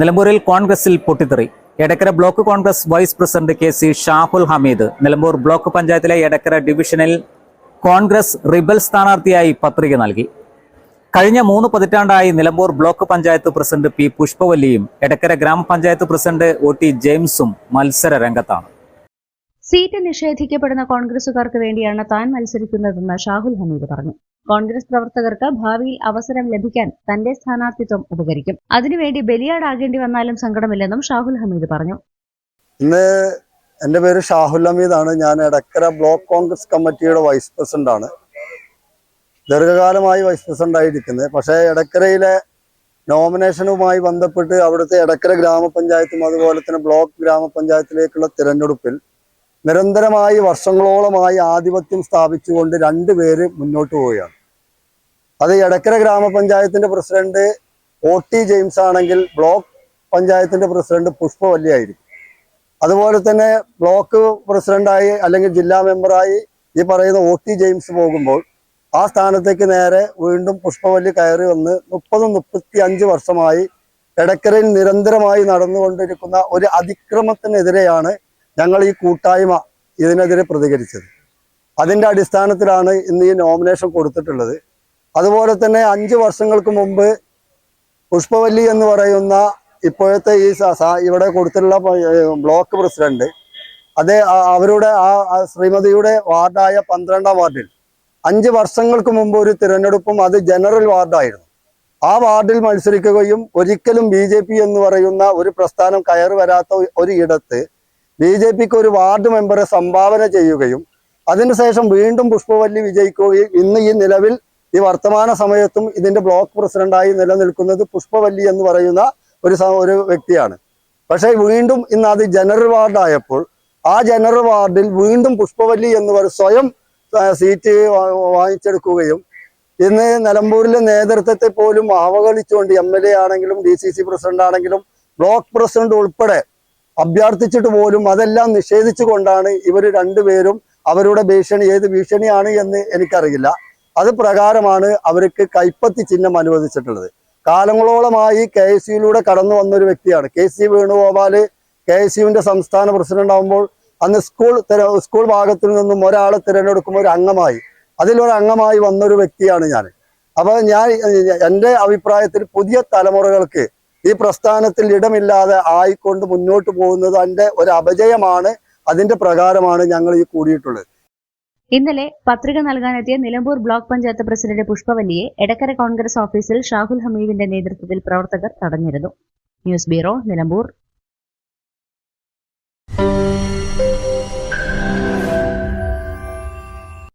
നിലമ്പൂരിൽ കോൺഗ്രസിൽ പൊട്ടിത്തെറി. Edakkara block Congress vice president K C Shahul Hameed. Nilambur block പഞ്ചായത്തിലെ എടക്കര ഡിവിഷനിൽ കോൺഗ്രസ് റിബൽ സ്ഥാനാർത്ഥിയായി പത്രിക നൽകി. കഴിഞ്ഞ മൂന്ന് പതിറ്റാണ്ടായി Nilambur block panchayat president P പുഷ്പവല്ലിയും Edakkara ഗ്രാമപഞ്ചായത്ത് പ്രസിഡന്റ് ഒ ടി ജെയിംസും മത്സര രംഗത്താണ്. സീറ്റ് നിഷേധിക്കപ്പെടുന്ന കോൺഗ്രസുകാർക്ക് വേണ്ടിയാണ് താൻ മത്സരിക്കുന്നതെന്ന് ഷാഹുൽ ഹമീദ് പറഞ്ഞു. കോൺഗ്രസ് പ്രവർത്തകർക്ക് ഭാവിയിൽ അവസരം ലഭിക്കാൻ തന്റെ സ്ഥാനാർത്ഥിത്വം ഉപകരിക്കും. അതിനുവേണ്ടി ബലിയാടാകേണ്ടി വന്നാലും സങ്കടമില്ലെന്നും ഷാഹുൽ ഹമീദ് പറഞ്ഞു. ഇന്ന് എന്റെ പേര് ഷാഹുൽ ഹമീദാണ്. ഞാൻ എടക്കര ബ്ലോക്ക് കോൺഗ്രസ് കമ്മിറ്റിയുടെ വൈസ് പ്രസിഡന്റ് ആണ് ദീർഘകാലമായി വൈസ് പ്രസിഡന്റ് ആയിരിക്കുന്നത് പക്ഷേ എടക്കരയിലെ നോമിനേഷനുമായി ബന്ധപ്പെട്ട് അവിടുത്തെ എടക്കര ഗ്രാമപഞ്ചായത്തും അതുപോലെ തന്നെ ബ്ലോക്ക് ഗ്രാമപഞ്ചായത്തിലേക്കുള്ള തിരഞ്ഞെടുപ്പിൽ നിരന്തരമായി വർഷങ്ങളോളമായി ആധിപത്യം സ്ഥാപിച്ചുകൊണ്ട് രണ്ടുപേര് മുന്നോട്ട് പോവുകയാണ്. അത് എടക്കര ഗ്രാമപഞ്ചായത്തിന്റെ പ്രസിഡന്റ് ഒ ടി ജെയിംസ് ആണെങ്കിൽ ബ്ലോക്ക് പഞ്ചായത്തിന്റെ പ്രസിഡന്റ് പുഷ്പവല്ലി ആയിരിക്കും അതുപോലെ തന്നെ ബ്ലോക്ക് പ്രസിഡന്റായി അല്ലെങ്കിൽ ജില്ലാ മെമ്പറായി ഈ പറയുന്ന ഒ ടി ജെയിംസ് പോകുമ്പോൾ ആ സ്ഥാനത്തേക്ക് നേരെ വീണ്ടും പുഷ്പവല്ലി കയറി വന്ന് മുപ്പതും മുപ്പത്തി അഞ്ച് വർഷമായി എടക്കരയിൽ നിരന്തരമായി നടന്നുകൊണ്ടിരിക്കുന്ന ഒരു അതിക്രമത്തിനെതിരെയാണ് ഞങ്ങൾ ഈ കൂട്ടായ്മ ഇതിനെതിരെ പ്രതികരിച്ചത്. അതിന്റെ അടിസ്ഥാനത്തിലാണ് ഇന്ന് ഈ നോമിനേഷൻ കൊടുത്തിട്ടുള്ളത്. അതുപോലെ തന്നെ അഞ്ച് വർഷങ്ങൾക്ക് മുമ്പ് പുഷ്പവല്ലി എന്ന് പറയുന്ന ഇപ്പോഴത്തെ ഈ ഇവിടെ കൊടുത്തിട്ടുള്ള ബ്ലോക്ക് പ്രസിഡന്റ് അതേ അവരുടെ ആ ശ്രീമതിയുടെ വാർഡായ പന്ത്രണ്ടാം വാർഡിൽ. അഞ്ച് വർഷങ്ങൾക്ക് മുമ്പ് ഒരു തിരഞ്ഞെടുപ്പും അത് ജനറൽ വാർഡായിരുന്നു. ആ വാർഡിൽ മത്സരിക്കുകയും ഒരിക്കലും ബി എന്ന് പറയുന്ന ഒരു പ്രസ്ഥാനം കയറി വരാത്ത ഒരു ഇടത്ത് ബി ജെ പിക്ക് ഒരു വാർഡ് മെമ്പറെ സംഭാവന ചെയ്യുകയും അതിനുശേഷം വീണ്ടും പുഷ്പവല്ലി വിജയിക്കുകയും ഇന്ന് ഈ നിലവിൽ ഈ വർത്തമാന സമയത്തും ഇതിന്റെ ബ്ലോക്ക് പ്രസിഡന്റായി നിലനിൽക്കുന്നത് പുഷ്പവല്ലി എന്ന് പറയുന്ന ഒരു ഒരു വ്യക്തിയാണ്. പക്ഷേ വീണ്ടും ഇന്ന് അത് ജനറൽ വാർഡായപ്പോൾ ആ ജനറൽ വാർഡിൽ വീണ്ടും പുഷ്പവല്ലി എന്ന് പറ സ്വയം സീറ്റ് വാങ്ങിച്ചെടുക്കുകയും ഇന്ന് നിലമ്പൂരിലെ നേതൃത്വത്തെ പോലും അവഗണിച്ചുകൊണ്ട് എം എൽ എ ആണെങ്കിലും ഡി സി സി പ്രസിഡന്റ് ആണെങ്കിലും ബ്ലോക്ക് പ്രസിഡന്റ് ഉൾപ്പെടെ അഭ്യർത്ഥിച്ചിട്ട് പോലും അതെല്ലാം നിഷേധിച്ചുകൊണ്ടാണ് ഇവർ രണ്ടുപേരും അവരുടെ ഭീഷണി ഏത് ഭീഷണിയാണ് എന്ന് എനിക്കറിയില്ല. അത് പ്രകാരമാണ് അവർക്ക് കൈപ്പത്തി ചിഹ്നം അനുവദിച്ചിട്ടുള്ളത്. കാലങ്ങളോളമായി കെ എസ് യുയിലൂടെ കടന്നു വന്ന ഒരു വ്യക്തിയാണ്. K C Venugopal K S യുവിന്റെ സംസ്ഥാന പ്രസിഡന്റ് ആകുമ്പോൾ അന്ന് സ്കൂൾ സ്കൂൾ ഭാഗത്തിൽ നിന്നും ഒരാളെ തിരഞ്ഞെടുക്കുമ്പോൾ ഒരു അംഗമായി അതിലൊരു അംഗമായി വന്നൊരു വ്യക്തിയാണ് ഞാൻ. അപ്പൊ ഞാൻ എന്റെ അഭിപ്രായത്തിൽ പുതിയ തലമുറകൾക്ക് ഈ പ്രസ്ഥാനത്തിൽ ഇടമില്ലാതെ ആയിക്കൊണ്ട് മുന്നോട്ട് പോകുന്നത് എന്റെ ഒരു അപജയമാണ്. അതിന്റെ പ്രകാരമാണ് ഞങ്ങൾ ഈ കൂടിയിട്ടുള്ളത്. ഇന്നലെ പത്രിക നൽകാനെത്തിയ നിലമ്പൂർ ബ്ലോക്ക് പഞ്ചായത്ത് പ്രസിഡന്റ് പുഷ്പവല്ലിയെ എടക്കര കോൺഗ്രസ് ഓഫീസിൽ ഷാഹുൽ ഹമീദിന്റെ നേതൃത്വത്തിൽ പ്രവർത്തകർ തടഞ്ഞിരുന്നു. News bureau Nilambur.